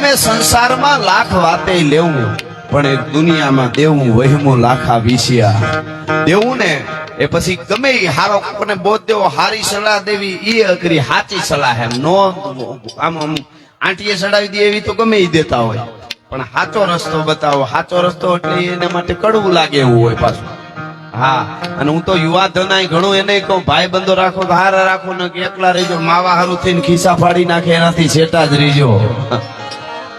ગમે સંસારમાં લાખ વાતે લેવું, પણ એ દુનિયામાં દેવું, વહેમું લાખા વિશિયા દેવું ને એ પછી ગમે હારો કોને બોધ દેવો, હારી સલાહ દેવી એ અઘરી સાચી સલાહ એમ નો, આમ આમ આંટીએ સડાવી દે એવી તો ગમે એ દેતા હોય. પણ સાચો રસ્તો બતાવો સાચો રસ્તો એટલે એના માટે કડવું લાગે એવું હોય પાછું. હા, અને હું તો યુવા ધનાય ઘણું એને કહું ભાઈ બંધો રાખો હારા રાખો, ને કે એકલા રહેજો, માવા હારું થઈને ખિસ્સા ફાડી નાખે, એનાથી છેટા જ રહેજો.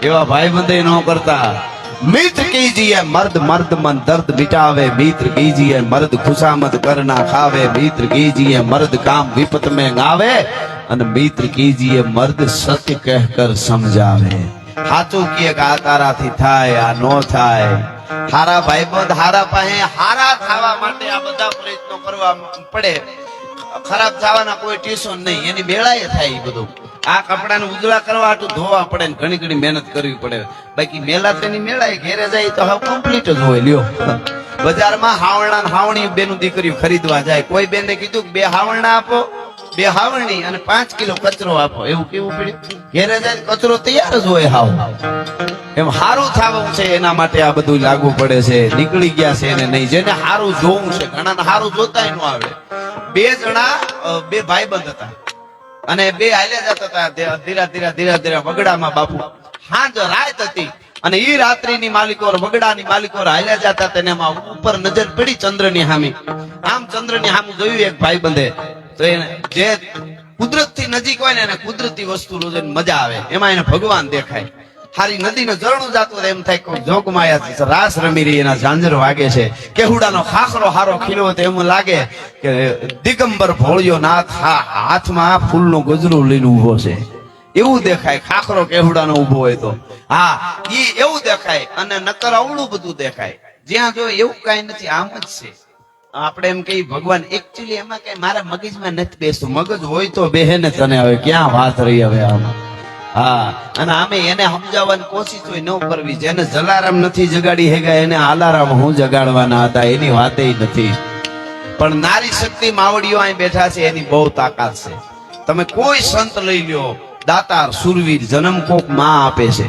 એવા ભાઈ બંધે ન કરતા. મિત્ર કીજીએ મર્દ મર્દ મન દર્દ મિટાવે. મિત્ર કીજીએ મર્દ ખુશામત કરના ખાવે. મિત્ર કીજીએ મર્દ કામ વિપત में ગાવે. અને મિત્ર કીજીએ મર્દ સત્ય કહેકર સમજાવે. સાચું કે આ તારાથી થાય, આ નો થાય. હારા ભાઈબંધ, હારા પાસે, હારા થવા માટે આ બધા પ્રયત્નો કરવા પડે. ખરાબ થવાના કોઈ ટ્યુશન નહીં. એની બેળાએ થાય ઈ બધું. આ કપડાને ઉજળા કરવા આટલું ધોવા પડે ને ઘણી ઘણી મહેનત કરવી પડે. બાકી મેલા તેની મેળાએ ઘેરે જાય તો હવે કમ્પ્લીટ જ હોય, લ્યો. બજારમાં હાવણા ને હાવણી બેનું દીકરીઓ ખરીદવા જાય. કોઈ બેને કીધું બે હાવણા આપો, બે હાવણી અને પાંચ કિલો કચરો આપો. એવું કેવું પડે ઘેરે જાય કચરો તૈયાર જ હોય હાવ. એમ હારું થવું છે, એના માટે આ બધું લાગુ પડે છે. નીકળી ગયા છે એને નહીં. જેને હારું જોવું છે ઘણા હારું જોતા ન આવે. બે જણા બે ભાઈબંધ હતા. અને બે હાલ્યા જતા હતા ધીરા ધીરા ધીરા ધીરા વગડામાં બાપુ. હાંજ રાત હતી અને ઈ રાત્રિની માલિકો વગડાની માલિકો હાલ્યા જતા હતા એમાં ઉપર નજર પડી ચંદ્રની હામી. આમ ચંદ્રની સામે જોયું એક ભાઈબંધે તો એને જે કુદરતથી નજીક હોય ને એને કુદરતી વસ્તુ જોઈને મજા આવે. એમાં એને ભગવાન દેખાય. હારી નદીનું ઝરણું જાતું એમ થાય કે જોગમાયા રાસ રમી રહી, એના ઝાંઝર વાગે છે. કેહુડાનો ખાખરો હારો ખીલો તો એમ લાગે કે દિગંબર ભોળિયો નાથ હાથમાં ફૂલનો ગજરો લઈને ઊભો છે. એવું દેખાય ખાખરો કેહુડાનો ઊભો હોય તો. હા, ઈ એવું દેખાય અને નકર અવળું બધું દેખાય. જ્યાં જો એવું કઈ નથી, આમ જ છે. આપણે એમ કહીએ, ભગવાન એકચ્યુઅલી એમાં કઈ મારા મગજમાં નથી બેસતું. મગજ હોય તો બેહે ને તને હવે, ક્યાં વાત રહી હવે આમાં? હા, અને આમે એને સમજાવવાની કોશિશ હોય ન કરવી જેને જલારામ નથી જગાડી હેગા, એને આલારામ હું જગાડવાના હતા, એની વાતે નથી. પણ નારી શક્તિ માવડીઓ અહીં બેઠા છે, એની બહુ તાકાત છે. તમે કોઈ સંત લઈ લ્યો, દાતાર, સુરવીર, જન્મ કોકમાં આપે છે.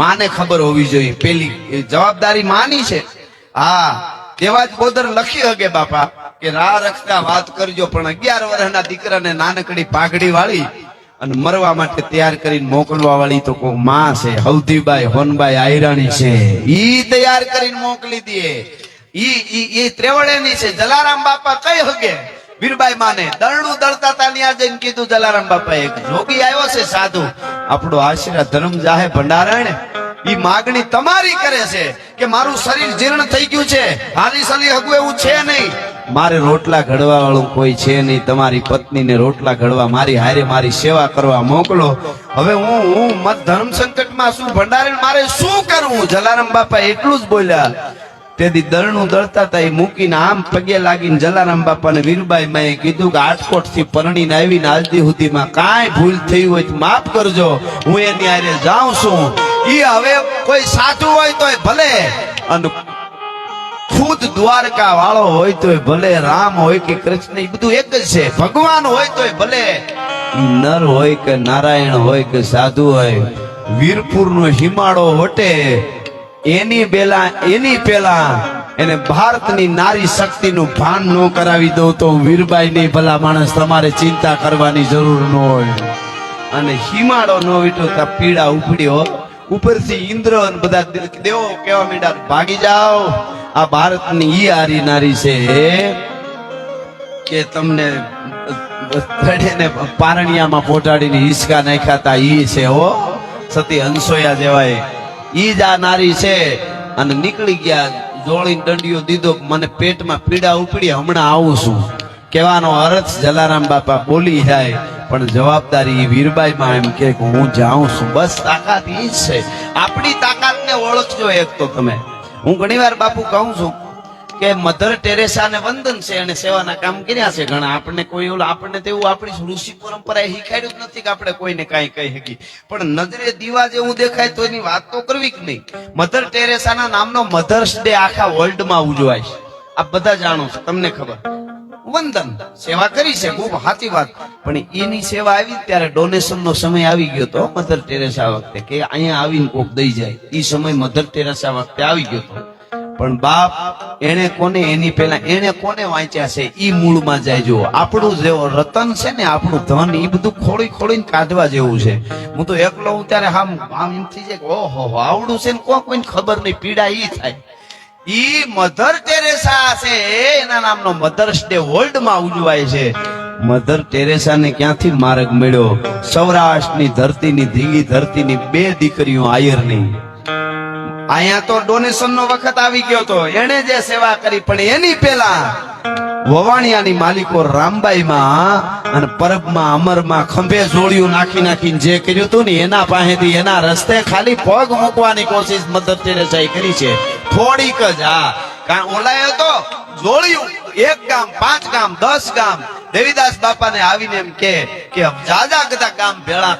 માને ખબર હોવી જોઈએ. પેલી જવાબદારી માની છે. હા તેવા જ બોદર લખી હગે બાપા, કે રા રખતા વાત કરજો, પણ અગિયાર વર્ષના દીકરાને નાનકડી પાઘડી વાળી અને મરવા માટે તૈયાર કરીને મોકલવા વાળી તો કોઈ માં છે. હવધીબાઈ હોનબાઈ, આયરાણી છે. ઈ તૈયાર કરીને મોકલી દે. ઈ ઈ ઈ ત્રેવડેની છે. જલારામ બાપા કઈ હગે? વીરબાઈ માને દરણું દળતા તા ત્યાં જઈને કીધું જલારામ બાપા એક જોગી આવ્યો છે સાધુ. આપણો આશીર્વાદ ધર્મ જાહે ભંડારણ. ઈ માગણી તમારી કરે છે કે મારું શરીર જીર્ણ થઈ ગયું છે. હાલી સાલી હગું એવું છે નહીં. મારે રોટલા ઘડવા વાળું કોઈ છે નહીં. તમારી પત્નીને રોટલા ઘડવા મારી હારે મારી સેવા કરવા મોકલો. હવે હું હું મત ધર્મ સંકટમાં શું ભંડારણ મારે શું કરવું? જલારામ બાપા એટલું જ બોલ્યા. તેથી દરણું દળતા હતા એ મૂકીને આમ પગે લાગીને જલારામ બાપાને વીરબાઈ માએ કીધું કે આટકોટથી પરણીને આવીને આજથી સુધીમાં કાંઈ ભૂલ થઈ હોય માફ કરજો. હું એની હારે જાઉં છું. ઈ હવે કોઈ સાચું હોય તોય ભલે. અને ખુદ દ્વારકા વાળો હોય તોય ભલે રામ હોય કે કૃષ્ણ એ બધું એક જ છે. ભગવાન હોય તોય ભલે. નર હોય કે નારાયણ હોય કે સાધુ હોય વીરપુર નો હિમાળો વટે એની પેલા એની પેલા એને ભારતની નારી શક્તિનું ભાન ન કરાવી દઉં તો વીરબાઈ ની ભલા માણસ તમારે ચિંતા કરવાની જરૂર ન હોય. અને હિમાળો ન વીટો ત્યાં પીડા ઉપડ્યો ઉપરથી ઇન્દ્ર અને બધા દેવો કેવા મીડા ભાગી જાઓ. આ ભારતની ઈ આરી નારી છે કે તમને ધડેને પારણિયામાં પહોંચાડીને હિસકા નાખ્યા તા, ઈ છે હો, સતી હંસોયા જેવાય. ઈ જ આ નારી છે. અને નીકળી ગયા જોડીને દંડિયો દીધો મને પેટમાં પીડા ઉપડી, હમણાં આવું છું. કહેવાનો અર્થ જલારામ બાપા બોલી જાય પણ જવાબદારી વીરબાઈમાં એમ કે હું જાઉં છું. બસ તાકાત જ છે. આપણી તાકાતને ઓળખજો એક તો તમે. હું ઘણીવાર બાપુ કહું છું કે મધર ટેરેસાને વંદન છે અને સેવાના કામ કર્યા છે. ઘણા આપણને કોઈ ઓલું આપણને તેવું આપણી ઋષિ પરંપરાએ શીખાડ્યું જ નથી કે આપણે કોઈને કાંઈ કહી શકીએ. પણ નજરે દીવા જેવું દેખાય તો એની વાત તો કરવી જ નહીં. મધર ટેરેસાના નામનો મધર્સ ડે આખા વર્લ્ડમાં ઉજવાય છે. આ બધા જાણો છો, તમને ખબર. વંદન. સેવા કરી છે, ખૂબ સાચી વાત. પણ એની સેવા આવી ત્યારે ડોનેશન નો સમય આવી ગયો તો મધર ટેરેસા વખતે કે અહીંયા આવીને કોક દઈ જાય. એ સમય મધર ટેરેસા વખતે આવી ગયો તો. પણ બાપ એને કોને એની પહેલા, એને કોને વાંચ્યા છે એ મૂળમાં જાય. જુઓ, આપણું જેવો રતન છે ને, આપણું ધન એ બધું ખોળી ખોળીને કાઢવા જેવું છે. હું તો એકલો હું ત્યારે આમ આમ એમ થઈ જાય ઓહો, આવડું છે ને કોઈ કોઈને ખબર નહીં, પીડા એ થાય. ઈ મધર ટેરેસા છે, એના નામનો મધર્સ ડે વર્લ્ડમાં ઉજવાય છે. મધર ટેરેસા ને ક્યાંથી માર્ગ મળ્યો? સૌરાષ્ટ્રની ધરતીની ધીંગી ધરતીની બે દીકરીઓ આયરની. અહીંયા તો ડોનેશન નો વખત આવી ગયો તો એને જે સેવા કરી, પણ એની પેલા વવાણિયાની માલિકો રામબાઈમાં અને પરબમાં, અમરમાં ખંભે જોડિયું નાખી નાખીને જે કર્યું હતું ને, એના પાસેથી એના રસ્તે ખાલી પગ મૂકવાની કોશિશ મધર ટેરેસાએ કરી છે. થોડીક જ, હા. કારણ ઓલાએ તો જોડ્યું એક ગામ, પાંચ ગામ, દસ ગામ. દેવીદાસ બાપાને આવીને એમ કે કે જાજા કદા ગામ ભેળા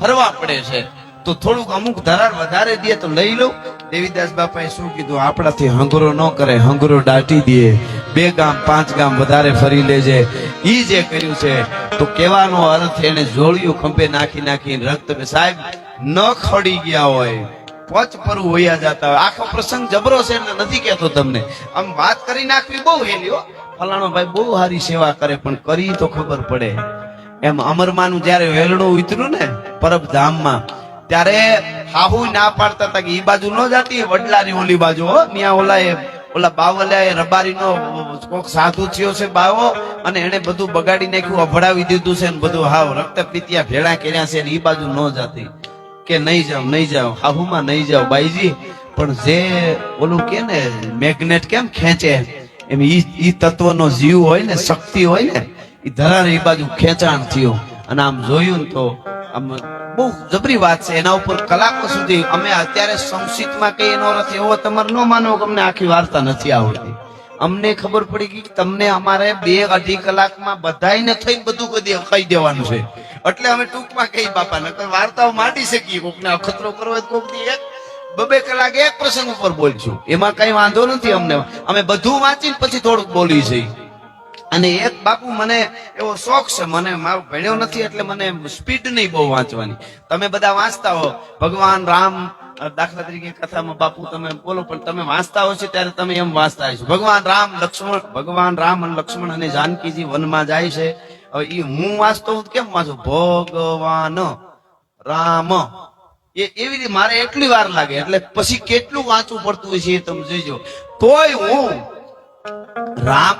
ફરવા પડે છે. તો થોડુંક અમુક ધરાર વધારે દે તો લઈ લઉં દેવીદાસ બાપાએ શું કીધું? આપણાથી હંગરો ન કરે, હંગરો દાટી દે. બે ગામ, પાંચ ગામ વધારે ફરી લેજે. ઈ જે કર્યું છે, તો કહેવાનો અર્થ એને જોડિયું ખંભે નાખી નાખી રક્ત સાહેબ ન ખડી ગયા હોય. પચ પરું વયા જતા હોય. આખો પ્રસંગ જબરો છે એમને નથી કહેતો તમને. આમ વાત કરી નાખવી બહુ હેલી હો. ફલાણો ભાઈ બહુ સારી સેવા કરે, પણ કરી તો ખબર પડે. એમ અમરમાનું જયારે વેલણું ઉતર્યું ને પરબ ધામમાં ત્યારે હાહુ ના પાડતા હતા કે ઈ બાજુ ન જાતી વડલાની ઓલી બાજુ હો. ત્યાં ઓલા એ ઓલા બાવલિયા રબારી નો કોક સાધુ થયો છે બાવો, અને એને બધું બગાડી નાખ્યું, અભડાવી દીધું છે ને બધું હાવ. રક્ત પીતિયા ભેળા કર્યા છે ને એ બાજુ ન જાતી. કે નહીં જાઓ નહીં જાઓ હાહુમાં નહીં જાઓ બાઈજી. પણ જે ઓલું કે ને, મેગ્નેટ કેમ ખેંચે? એમ ઈ તત્વનો જીવ હોય ને, શક્તિ હોય ને એ ધરાર એ બાજુ ખેંચાણ થયું. અને આમ જોયું તો આમ બહુ જબરી વાત છે. એના ઉપર કલાકો સુધી અમે અત્યારે સંક્ષિપ્તમાં કઈ એનો અર્થ એવો તમારે ન માનો કે અમને આખી વાર્તા નથી આવડતી. અમને ખબર પડી ગઈ તમને અમારે બે અઢી કલાકમાં બધાયને થઈને બધું કહી દેવાનું છે. એટલે અમે ટૂંકમાં કહી બાપા, નકર વાર્તાઓ માંડી શકીએ. કોકને અખતરો કરવો તો કોકની એક, બબે કલાક એક પ્રસંગ ઉપર બોલશું. એમાં કઈ વાંધો નથી અમને. અમે બધું વાંચીને પછી થોડુંક બોલી છીએ અને એક બાપુ મને એવો શોખ છે, મને મારો ભણ્યો નથી એટલે મને સ્પીડ નહીં બહુ વાંચવાની. તમે બધા વાંચતા હો. ભગવાન રામ દાખલા તરીકે કથામાં બાપુ તમે બોલો, પણ તમે વાંચતા હો છો ત્યારે તમે એમ વાંચતા હશો ભગવાન રામ લક્ષ્મણ, ભગવાન રામ અને લક્ષ્મણ અને જાનકીજી વનમાં જાય છે. હવે એ હું વાંચતો હું કેમ વાંચું? ભગવાન, રામ. એ એવી રીતે મારે એટલી વાર લાગે, એટલે પછી કેટલું વાંચવું પડતું હોય છે તમે જોઈજો તોય હું રામ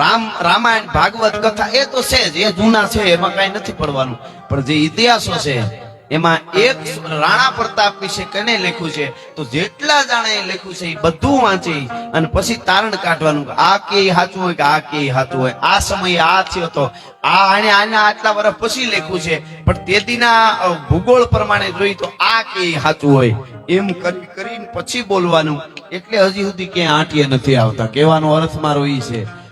રામ, રામાયણ, ભાગવત કથા એ તો છે જ, એ જૂના છે, એમાં કઈ નથી પડવાનું. પણ જે ઇતિહાસો છે એમાં એક રાણા પ્રતાપ વિશે કને લખ્યું છે? તો જેટલા જાણે લખ્યું છે એ બધું વાંચી. અને પછી તારણ કાઢવાનું આ કે સાચું હોય કે આ કે સાચું હોય. આ સમયે આ થયો તો. આ આને આના આટલા વર્ષ પછી લખ્યું છે. પણ તેદીના ભૂગોળ પ્રમાણે જોઈ તો આ કે સાચું હોય. એમ કરી, કરીને પછી બોલવાનું. એટલે હજી સુધી ક્યાંય આંટીએ નથી આવતા. કહેવાનો અર્થ મારો એ છે.